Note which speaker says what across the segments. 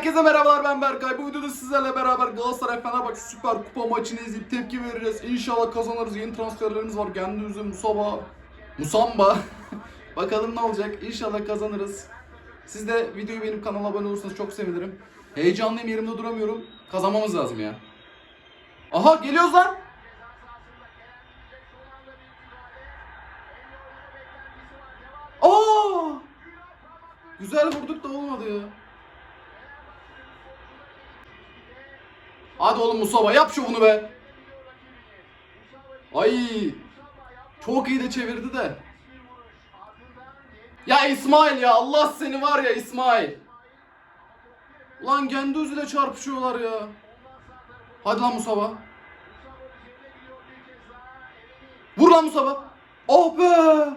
Speaker 1: Herkese merhabalar ben Berkay. Bu videoda sizlerle beraber Galatasaray Fenerbahçe Süper Kupa maçını izleyip tepki vereceğiz. İnşallah kazanırız. Yeni transferlerimiz var. Gendüzü, Musaba, Musamba. Bakalım ne olacak. İnşallah kazanırız. Siz de videoyu beğenip kanala abone olursanız çok sevinirim. Heyecanlıyım yerimde duramıyorum. Kazanmamız lazım ya. Aha geliyoruz lan. Aa! Güzel vurduk da olmadı ya. Hadi oğlum Musaba yap şovunu be. Ay. Çok iyi de çevirdi de. Ya İsmail ya Allah seni var ya İsmail. Ulan Gendüz ile çarpışıyorlar ya. Hadi lan Musaba. Vur lan Musaba. Oh be.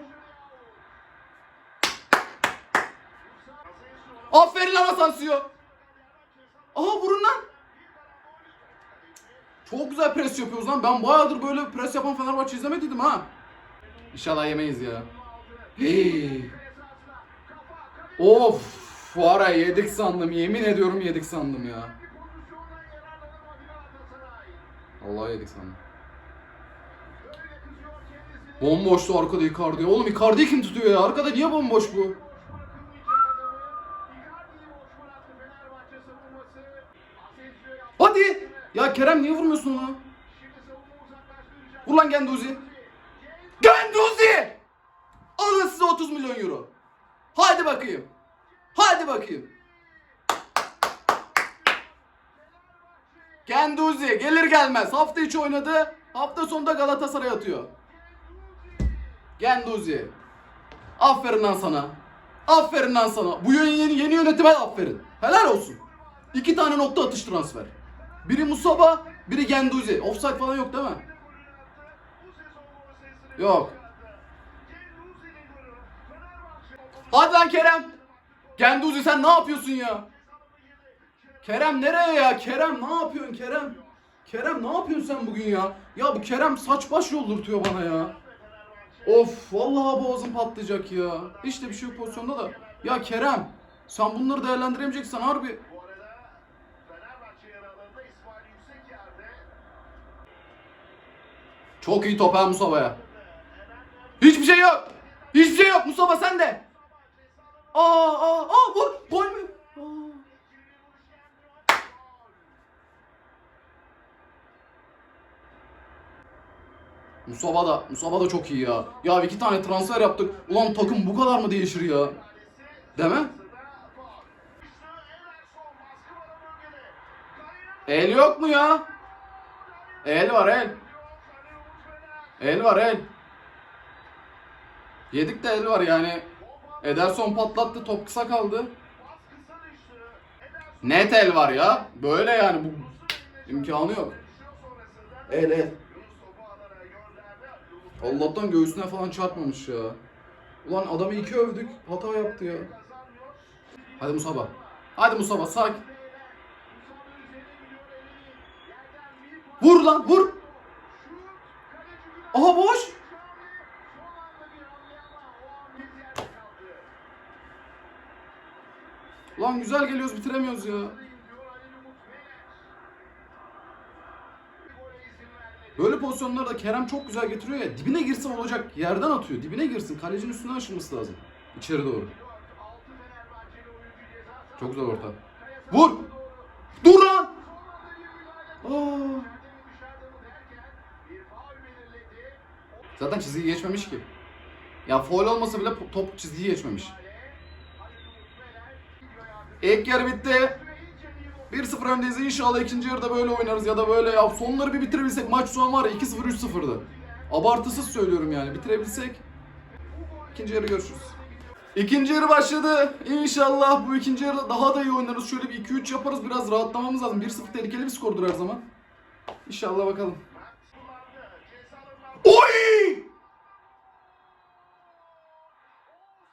Speaker 1: Aferin lan Asansio. Aha vurun lan. Çok güzel pres yapıyoruz lan. Ben bayağıdır böyle pres yapan Fenerbahçe izlemediydim ha. İnşallah yemeyiz ya. Hey. Of. Ya yedik sandım. Yemin ediyorum yedik sandım ya. Allah yedik sandım. Bomboştu arkada Icardi. Oğlum Icardi'yi kim tutuyor ya? Arkada niye bomboş bu? Hadi! Ya Kerem niye vurmuyorsun lan? Vur lan Genduzi. Genduzi! Alın size 30 milyon euro. Hadi bakayım. Hadi bakayım. Genduzi gelir gelmez hafta içi oynadı. Hafta sonunda Galatasaray atıyor. Genduzi. Aferin lan sana. Aferin lan sana. Bu yeni, yeni yönetime aferin. Helal olsun. İki tane nokta atış transfer. Biri Musaba, biri Genduzi. Offside falan yok değil mi? Yok. Hadi lan Kerem. Genduzi sen ne yapıyorsun ya? Kerem nereye ya? Kerem ne yapıyorsun Kerem? Kerem ne yapıyorsun sen bugün ya? Ya bu Kerem saç baş yoldurtuyor bana ya. Of vallahi boğazım patlayacak ya. İşte bir şey yok pozisyonda da. Ya Kerem sen bunları değerlendiremeyeceksen harbi. Çok iyi top ha Musaba'ya. Hiçbir şey yok. Hiçbir şey yok Musaba sen de. Aa aa aa vur. Gol mü? Aa. Musaba da, Musaba da çok iyi ya. Ya iki tane transfer yaptık. Ulan takım bu kadar mı değişir ya? Değil mi? El yok mu ya? El var el. El var el. Yedik de el var yani. Ederson patlattı top kısa kaldı. Net el var ya. Böyle yani bu imkanı yok. El el. Allah'tan göğsüne falan çarpmamış ya. Ulan adamı iki övdük. Hata yaptı ya. Hadi Musaba. Hadi Musaba sakin. Vur lan vur. Aha boş. Lan güzel geliyoruz bitiremiyoruz ya. Böyle pozisyonlarda Kerem çok güzel getiriyor ya. Dibine girse olacak. Yerden atıyor. Dibine girsin. Kalecinin üstüne aşılması lazım. İçeri doğru. Çok güzel orta. Vur! Dur lan! Aa! Zaten çizgiyi geçmemiş ki. Ya foul olmasa bile top çizgiyi geçmemiş. İlk yarı bitti. 1-0 öndeyiz. İnşallah ikinci yarıda böyle oynarız ya da böyle ya. Sonları bir bitirebilsek maç şu var ya 2-0 3-0'dı. Abartısız söylüyorum yani. Bitirebilsek ikinci yarı görüşürüz. İkinci yarı başladı. İnşallah bu ikinci yarıda daha da iyi oynarız. Şöyle bir 2-3 yaparız. Biraz rahatlamamız lazım. 1-0 tehlikeli bir skordur her zaman. İnşallah bakalım. Oy!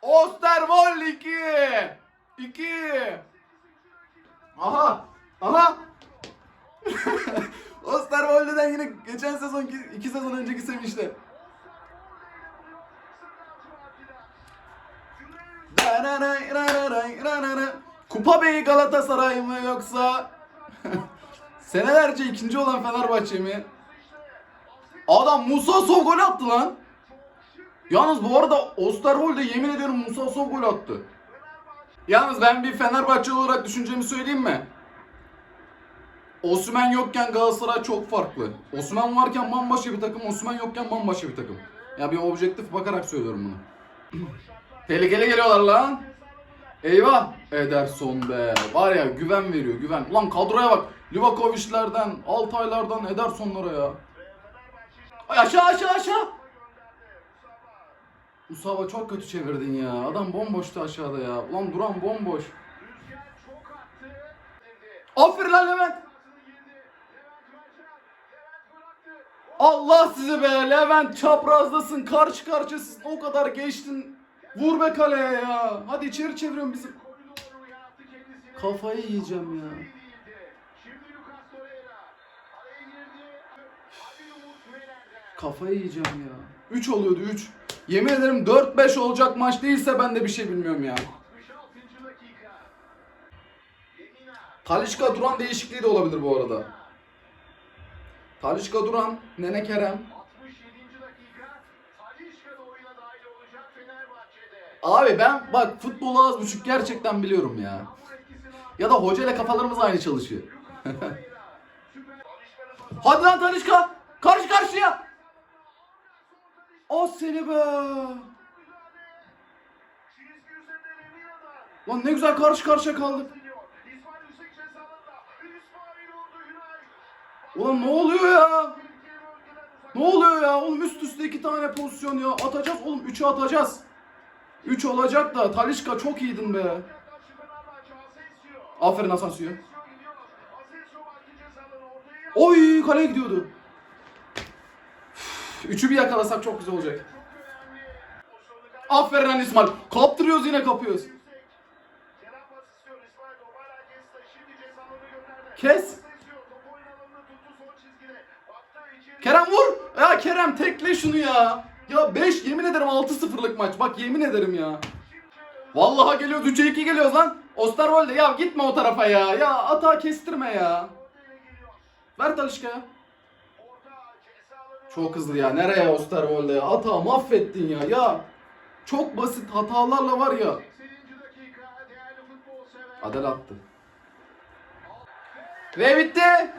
Speaker 1: Osterwold 2! 2! Aha! Aha! Osterwold'den yine geçen sezon, iki sezon önceki sevinçte. Kupa Bey Galatasaray mı yoksa senelerce ikinci olan Fenerbahçe mi? Adam Musa Sov gol attı lan. Yalnız bu arada Osterwolde yemin ediyorum Musa Sov gol attı. Yalnız ben bir Fenerbahçe olarak düşüncemi söyleyeyim mi? Osman yokken Galatasaray çok farklı. Osman varken bambaşka bir takım, Osman yokken bambaşka bir takım. Ya bir objektif bakarak söylüyorum bunu. Tehlikeli geliyorlar lan. Eyvah Ederson be. Var ya güven veriyor güven. Ulan kadroya bak. Livakovic'lerden, Altaylardan Ederson'lara ya. Ay aşağı aşağı aşağı. Usava çok kötü çevirdin ya. Adam bomboştu aşağıda ya. Ulan Duran bomboş. Aferin lan Levent. Allah sizi be Levent çaprazdasın. Karşı karşıyasın o kadar geçtin. Vur be kaleye ya. Hadi içeri çeviriyorum bizi kafayı yiyeceğim ya. Kafayı yiyeceğim ya. 3 oluyordu 3 yemin ederim 4-5 olacak maç değilse ben de bir şey bilmiyorum ya. Talişka Duran değişikliği de olabilir bu arada Talişka Duran, Nene Kerem,
Speaker 2: 67. dakika.
Speaker 1: Abi ben bak futbolu az buçuk gerçekten biliyorum ya. Ya da hocayla kafalarımız aynı çalışıyor. Hadi lan Talişka! Karşı karşıya! O seni be! Lan ne güzel karşı karşıya kaldık. Ulan ne oluyor ya? Ne oluyor ya? Oğlum üst üste iki tane pozisyon ya. Atacağız oğlum. Üçü atacağız. Üç olacak da Talişka çok iyiydin be. Aferin
Speaker 2: cezalarına ortaya.
Speaker 1: Oy kaleye gidiyordu. Üçü bir yakalasak çok güzel olacak. Aferin İsmail. Kaptırıyoruz yine kapıyoruz. Tekle şunu ya. Ya 5 yemin ederim 6-0'lık maç. Bak yemin ederim ya. Vallahi geliyoruz 3'e 2 geliyoruz lan. Osterwolde ya gitme o tarafa ya. Ya ata kestirme ya. Ver Talişka.
Speaker 2: Orta cezaları
Speaker 1: Çok hızlı ya. Nereye Osterwolde ya? Ata mahvettin ya. Ya çok basit hatalarla var ya.
Speaker 2: 80. dakika değerli futbol sever.
Speaker 1: Adel attı. Ve bitti.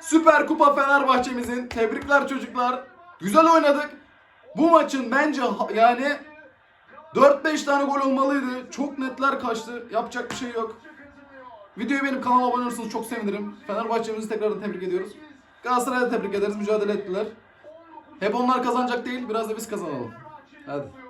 Speaker 1: Süper Kupa Fenerbahçe'mizin. Tebrikler çocuklar. Güzel oynadık. Bu maçın bence yani 4-5 tane gol olmalıydı. Çok netler kaçtı. Yapacak bir şey yok. Videoyu benim kanalıma abone olursanız çok sevinirim. Fenerbahçe'mizi tekrardan tebrik ediyoruz. Galatasaray'ı da tebrik ederiz. Mücadele ettiler. Hep onlar kazanacak değil. Biraz da biz kazanalım. Hadi.